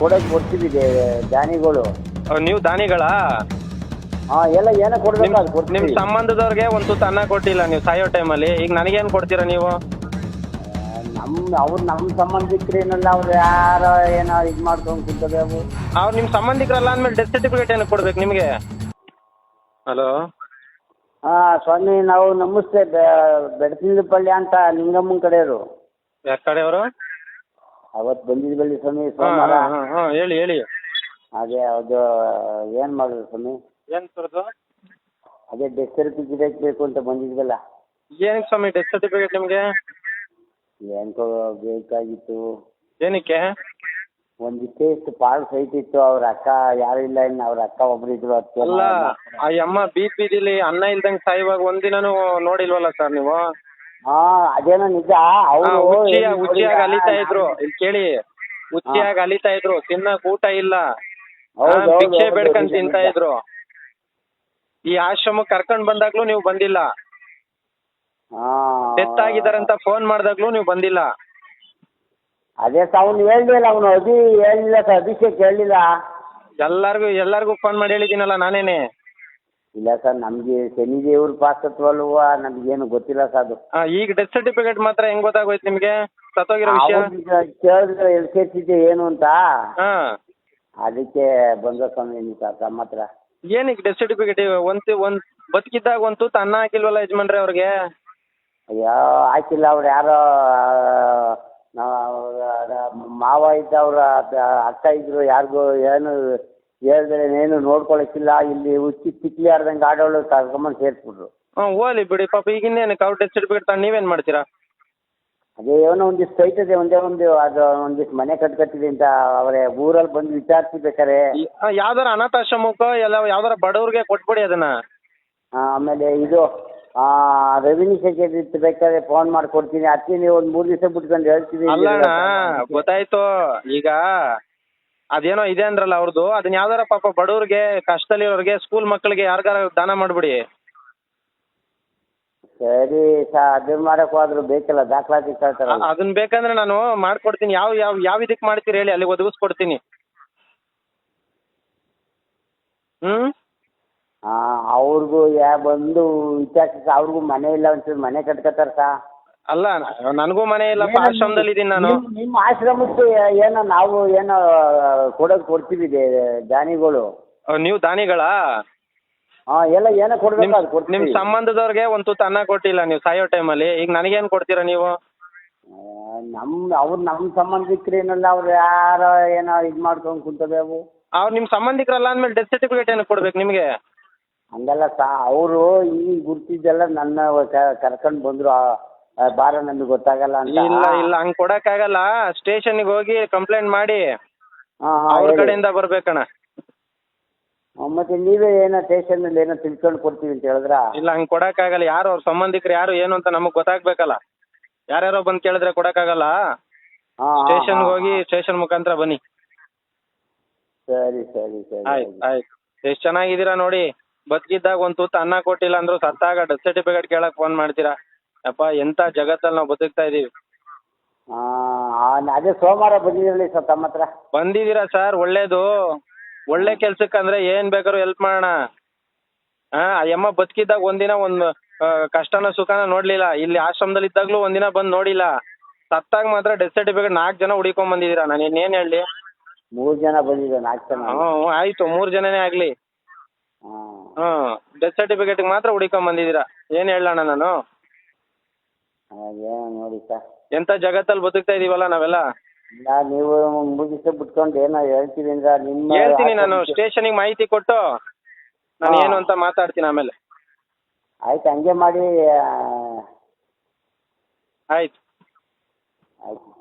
ಕೊಡೋಕೆ ಕೊಡ್ತೀವಿ ದಾನಿಗಳು. ನೀವು ದಾನಿಗಳಾ? ಹಾಂ ಎಲ್ಲ ಏನ ಕೊಡ್ಬೇಕು ನಿಮ್ ಅದು ನಿಮ್ ಕೊಡ್ತೀವಿ ಸಂಬಂಧದವ್ರಿಗೆ ಒಂದು ತುತ್ತು ಅನ್ನ ಕೊಟ್ಟಿಲ್ಲ ನೀವು ಸಾಯೋ ಟೈಮಲ್ಲಿ. ಈಗ ನನಗೇನ್ ಕೊಡ್ತೀರಾ ನೀವು? ನಮ್ಮ ಅವ್ರು ನಮ್ಮ ಸಂಬಂಧಿಕರೇನಲ್ಲ ಅವ್ರು ಯಾರ ಏನೋ ಇದು ಮಾಡ್ಕೊಂಡು ಕೂತದೆ ಅವು ಅವ್ರು ನಿಮ್ಮ ಸಂಬಂಧಿಕರಲ್ಲ ಅಂದ್ಮೇಲೆ ಡೆತ್ ಸರ್ಟಿಫಿಕೇಟ್ ಏನಕ್ಕೆ ಕೊಡ್ಬೇಕು ನಿಮಗೆ? ಹಲೋ? ಹಾ ಸ್ವಾಮಿ ನಾವು ನಮಸ್ತೆ ಬೆಡತಿಂದಪಳ್ಳಿ ಅಂತ ನಿಂಗಮ್ಮನ ಕಡೆಯವರು. ಯಾರ ಕಡೆಯವರು? ಅವತ್ತು ಬಂದಿದ್ವಲ್ಲಿ ಸ್ವಾಮಿ ಸೋಮವಾರ. ಹೇಳಿ ಹೇಳಿ. ಅದೇ ಅದು ಏನು ಮಾಡೋದು ಸ್ವಾಮಿ? ಏನು ಅದೇ ಡೆತ್ ಸರ್ಟಿಫಿಕೇಟ್ ಬೇಕು ಅಂತ ಬಂದಿದ್ವಲ್ಲ. ಏನಕ್ಕೆ ಸ್ವಾಮಿ ಡೆತ್ ಸರ್ಟಿಫಿಕೇಟ್ ನಿಮಗೆ? ಏನಕ್ಕೋ ಬೇಕಾಗಿತ್ತು. ಏನಕ್ಕೆ? ಒಂದು ಇಷ್ಟು ಪಾಲ್ ಸೈಟ್ ಇತ್ತು. ಅವ್ರ ಅಕ್ಕ ಯಾರು ಇಲ್ಲ ಇನ್ನು ಅವ್ರ ಅಕ್ಕ ಒಬ್ರು ಇದ್ರು ಅಲ್ಲ ಆ ಅಮ್ಮ ಬಿ ಪಿದಿಲಿ ಅನ್ನ ಇಲ್ದಂಗೆ ಸಾಯುವಾಗ ಒಂದಿನನೂ ನೋಡಿಲ್ವಲ್ಲ ಸರ್ ನೀವು? ಹಾ ಅದೇನೋ ನಿಜ. ಆ, ಅವರು ಹುಚ್ಚಿಯ ಹುಚ್ಚಿಯಾಗಿ ಅಲಿತಾ ಇದ್ರು. ಇಲ್ಲಿ ಕೇಳಿ. ಹುಚ್ಚಿಯಾಗಿ ಅಲಿತಾ ಇದ್ರು. ತಿನ್ನಕ್ ಊಟ ಇಲ್ಲ. ಆ, ಭಿಕ್ಷೆ ಬೇಡ್ಕೊಂಡ್ ತಿಂತಾ ಇದ್ರು. ಈ ಆಶ್ರಮಕ್ ಕರ್ಕೊಂಡ್ ಬಂದಾಗ್ಲೂ ನೀವು ಬಂದಿಲ್ಲ. ಡೆತ್ ಆಗಿದಾರಂತ ಫೋನ್ ಮಾಡ್ದಾಗ್ಲೂ ನೀವು ಬಂದಿಲ್ಲ. ಅದೇ ಸರ್ ಅವ್ನು ಹೇಳ್ಲಿಲ್ಲ ಅವನು ಅಭಿ ಹೇಳಿಲ್ಲ ಸರ್ ಅಭಿಷೇಕ್ ಹೇಳಿಲ್ಲ ಎಲ್ಲಾರ್ಗು ಎಲ್ಲಾರ್ಗು ಫೋನ್ ಮಾಡಿ ಹೇಳಿದ್ದೀನಲ್ಲ ನಾನೇನೆ. ಇಲ್ಲ ಸರ್ ನಮಗೆ ಶನಿ ದೇವ್ರ ಪಾಸತ್ವಲ್ವ ನಮಗೇನು ಗೊತ್ತಿಲ್ಲ ಸರ್ ಅದು. ಆ, ಈಗ ಡೆತ್ ಸರ್ಟಿಫಿಕೇಟ್ ಮಾತ್ರ ಹೆಂಗ್ ಗೊತ್ತಾಗೋಯ್ತು ನಿಮ್ಗೆ? ಸತ್ತೋಗಿರೋ ವಿಷಯ? ಅವ್ನಿಗೆ ಕೇಳಿದ್ರೆ ಎಲ್ ಕೆ ಏನು ಅಂತ? ಹಾ. ಅದಕ್ಕೆ ಬಂದ ಸ್ವಾಮಿ ಸರ್ ತಮ್ಮ ಹತ್ರ ಏನಕ್ಕೆ ಡೆತ್ ಸರ್ಟಿಫಿಕೇಟ್ ಒಂದ್ ಒಂದ್ ಬದುಕಿದ್ದಾಗ ಒಂದು ತುತ್ತು ಅನ್ನ ಹಾಕಿಲ್ವಲ್ಲ ಯಜಮಾನ್ರೆ ಅವ್ರಿಗೆ? ಅಯ್ಯೋ ಹಾಕಿಲ್ಲ ಅವ್ರು ಯಾರೋ ನಾವು ಮಾವ ಇದ್ದ ಅವ್ರ ಅಕ್ಕ ಇದ್ರು ಯಾರಿಗೂ ಏನು ಹೇಳ್ದ್ರೆ ಏನು ನೋಡ್ಕೊಳಕ್ಕಿಲ್ಲ ಇಲ್ಲಿ ಹುಚ್ಚಿ ತಿಕ್ಲಿ ಆಡ್ದಂಗೆ ಆಡೋಳು ಕರ್ಕೊಂಬಂದು ಸೇರಿಸ್ಬಿಟ್ರು. ಹ್ಞೂ ಹೋಗ್ಲಿ ಬಿಡಿ ಪಾಪ ಈಗ ಇನ್ನೇನಕ್ಕೆ ಟೆಸ್ಟ್ ಡೆತ್ ಸರ್ಟಿಫಿಕೇಟ್ ತಗೊಂಡು ನೀವೇನು ಮಾಡ್ತೀರಾ? ಅದೇ ಏನೋ ಒಂದಿಷ್ಟು ಇದೆ ಒಂದೇ ಒಂದು ಅದು ಒಂದಿಷ್ಟು ಮನೆ ಕಟ್ಕತ್ತಿದೆ ಅಂತ ಅವರೇ ಊರಲ್ಲಿ ಬಂದು ವಿಚಾರಿಸ್ಬೇಕಾರೆ ಬೇಕಾರೆ. ಆ, ಯಾವ್ದಾರ ಅನಾಥಾಶ್ರಮಕ್ಕೋ ಎಲ್ಲ ಯಾವ್ದಾರ ಬಡವ್ರಿಗೆ ಕೊಟ್ಬಿಡಿ ಅದನ್ನ. ಆಮೇಲೆ ಇದು ರೆವಿನ್ಯೂ ಸೆಕ್ರೆಟರಿ ಬೇಕಾದ್ರೆ ಫೋನ್ ಮಾಡಿ ಕೊಡ್ತೀನಿ ಅದಕ್ಕೆ ನೀವು ಒಂದು ಮೂರು ದಿವಸ ಬಿಟ್ಕೊಂಡು ಹೇಳ್ತೀನಿ ಅಲ್ಲಣ್ಣ ಗೊತ್ತಾಯ್ತು. ಈಗ ಅದೇನೋ ಇದೆ ಅಂದ್ರಲ್ಲ ಅವ್ರದ್ದು ಅದನ್ನ ಯಾವ್ದಾರ ಪಾಪ ಬಡವ್ರಿಗೆ ಕಷ್ಟದಲ್ಲಿರೋರಿಗೆ ಸ್ಕೂಲ್ ಮಕ್ಕಳಿಗೆ ಯಾರಿಗಾರ ದಾನ ಮಾಡ್ಬಿಡಿ. ಸರಿ ಸಾ ಅದನ್ನ ಮಾಡಕ್ ಹೋದ್ರು ಬೇಕಲ್ಲ ದಾಖಲಾತಿ ಅ- ಅದನ್ನ ಬೇಕಂದ್ರೆ ನಾನು ಮಾಡ್ಕೊಡ್ತೀನಿ. ಯಾವ ಯಾವ ಯಾವ ಇದಕ್ಕೆ ಮಾಡ್ತೀರಿ ಹೇಳಿ ಅಲ್ಲಿ ಒದಗಿಸ್ಕೊಡ್ತೀನಿ. ಹ್ಮ್? ಆ, ಅವ್ರಿಗೂ ಯಾ ಬಂದು ವಿಚಾರಿಸಿ ಅವ್ರಿಗೂ ಮನೆ ಇಲ್ಲ ಒಂಚೂರು ಮನೆ ಕಟ್ಕೋತಾರ ಸಾ. ಅಲ್ಲ ನನಗೂ ಮನೆ ಇಲ್ಲಪ್ಪ ಆಶ್ರಮದಲ್ಲಿ ಇದೀನಿ ನಾನು. ನಿಮ್- ನಿಮ್ಮ ಆಶ್ರಮಕ್ಕೆ ಏನ ನಾವು ಏನ ಕೊಡೋದು ಕೊಡ್ತೀವಿ ದೇ- ದಾನಿಗಳು. ಅಹ್, ನೀವು ದಾನಿಗಳಾ? ಹಾ ಎಲ್ಲ ಏನೋ ಕೊಡ್ಬೇಕು ಅದು ನಿಮ್ ಕೊಡ್ತೀವಿ ಸಂಬಂಧದವ್ರಿಗೆ ಒಂದ್ ತುತ್ತು ಅನ್ನ ಕೊಟ್ಟಿಲ್ಲ ನೀವು ಸಾಯೋ ಟೈಮಲ್ಲಿ. ಈಗ ನನಗೇನ್ ಕೊಡ್ತೀರಾ ನೀವು? ಆ, ನಮ್ ಅವ್ರು ನಮ್ಮ ಸಂಬಂಧಿಕರೇನಲ್ಲ ಅವ್ರು ಯಾರೋ ಏನೋ ಇದು ಮಾಡ್ಕೊಂಡು ಕುಂತವೆ ಅವು. ಅವ್ರು ನಿಮ್ ಸಂಬಂಧಿಕರಲ್ಲ ಅಂದ್ಮೇಲೆ ಡೆತ್ ಸರ್ಟಿಫಿಕೇಟ್ ಏನು ಕೊಡ್ಬೇಕು ನಿಮ್ಗೆ? ಹಂಗಲ್ಲ ಸಾ ಅವರು ಈ ಗುರ್ತಿದ್ದೆಲ್ಲ ನನ್ನ ಕರ್ಕೊಂಡ್ ಬಂದ್ರು. ಬಾರ ನಮಗೆ ಗೊತ್ತಾಗಲ್ಲ ಅಂತ. ಇಲ್ಲ ಇಲ್ಲ ಹಂಗ್ ಕೊಡಕ್ಕಾಗಲ್ಲ. ಸ್ಟೇಷನ್ಗೆ ಹೋಗಿ ಕಂಪ್ಲೇಂಟ್ ಮಾಡಿ. ಹಾ, ಹಾ, ಅವ್ರ ಹೇಳಿ. ಕಡೆಯಿಂದ ಬರ್ಬೇಕಣ್ಣ. ಮತ್ತೆ ನೀವೇ ಏನೋ ಸ್ಟೇಷನಲ್ಲಿ ಏನೋ ತಿಳ್ಕೊಂಡು ಕೊಡ್ತೀವಿ ಅಂತ ಹೇಳಿದ್ರ? ಇಲ್ಲ ಹಂಗ್ ಕೊಡಕ್ಕಾಗಲ್ಲ. ಯಾರು ಅವ್ರ ಸಂಬಂಧಿಕರು ಯಾರು ಏನು ಅಂತ ನಮಗ್ ಗೊತ್ತಾಗ್ಬೇಕಲ್ಲ. ಯಾರ್ಯಾರೋ ಬಂದ್ ಕೇಳಿದ್ರೆ ಕೊಡಕ್ಕಾಗಲ್ಲ. ಸ್ಟೇಷನ್ಗೆ ಹೋಗಿ ಸ್ಟೇಷನ್ ಮುಖಾಂತರ ಬನ್ನಿ. ಸರಿ ಸರಿ ಸರಿ ಆಯ್ತು ಆಯ್ತು. ಎಷ್ಟು ಚೆನ್ನಾಗಿದ್ದೀರಾ ನೋಡಿ. ಬದುಕಿದ್ದಾಗ ಒಂದ್ ತುತ್ತು ಅನ್ನ ಕೊಟ್ಟಿಲ್ಲ ಅಂದ್ರು ಸತ್ತಾಗ ಡೆತ್ ಸರ್ಟಿಫಿಕೇಟ್ ಕೇಳಕ್ ಫೋನ್ ಮಾಡ್ತೀರಾ? ಅಪ್ಪ ಎಂತ ಜಗತ್ತಲ್ಲಿ ನಾವು ಬದುಕ್ತಾ ಇದೀವಿ? ಆ, ಅದೇ ಸೋಮವಾರ ಬಂದಿರಲಿ ಸರ್ ತಮ್ಮ ಹತ್ರ? ಬಂದಿದ್ದೀರಾ ಸರ್ ಒಳ್ಳೇದು. ಒಳ್ಳೆ ಕೆಲ್ಸಕ್ಕಂದ್ರೆ ಏನ್ ಬೇಕಾದ್ರೂ ಹೆಲ್ಪ್ ಮಾಡೋಣ. ಹಾ ಆ ಯಮ್ಮ ಬದುಕಿದ್ದಾಗ ಒಂದಿನ ಒಂದು ಆ, ಕಷ್ಟನ ಸುಖನ ನೋಡ್ಲಿಲ್ಲ. ಇಲ್ಲಿ ಆಶ್ರಮದಲ್ಲಿ ಇದ್ದಾಗ್ಲೂ ಒಂದಿನ ಬಂದ್ ನೋಡಿಲ್ಲ. ಸತ್ತಾಗ ಮಾತ್ರ ಡೆತ್ ಸರ್ಟಿಫಿಕೇಟ್ ನಾಲ್ಕು ಜನ ಹುಡಿಕೊಂಡ್ ಬಂದಿದ್ದೀರಾ? ನಾನು ಇನ್ನೇನ್ ಹೇಳಿ? ಮೂರು ಜನ ಬಂದಿದೆ ನಾಲ್ಕು ಜನ. ಹ್ಞೂ, ಆಯ್ತು ಮೂರ್ ಜನನೇ ಆಗ್ಲಿ. ಹ್ಮ್. ಡೆತ್ ಸರ್ಟಿಫಿಕೇಟ್ ಮಾತ್ರ ಹುಡಿಕೊಂಡ್ ಬಂದಿದೀರ ಏನ್ ಹೇಳೋಣ ನಾನು? ಏನೋ ನೋಡಿ ಸರ್. ಎಂತ ಜಗತ್ತಲ್ಲಿ ಬದುಕ್ತಾ ಇದೀವಲ್ಲ ನಾವೆಲ್ಲ? ಇಲ್ಲ ನೀವು ದಿವಸ ಬಿಟ್ಕೊಂಡು ಏನೋ ಹೇಳ್ತೀವಿ ಅಂದ್ರೆ ನಿಮ್ಮ ಹೇಳ್ತೀನಿ ನಾನು ಸ್ಟೇಷನಿಗೆ ಮಾಹಿತಿ ಕೊಟ್ಟು ನಾನು ಏನು ಅಂತ ಮಾತಾಡ್ತೀನಿ ಆಮೇಲೆ. ಆಯ್ತು ಹಂಗೆ ಮಾಡಿ ಆಯ್ತು. ಆಯ್ತು.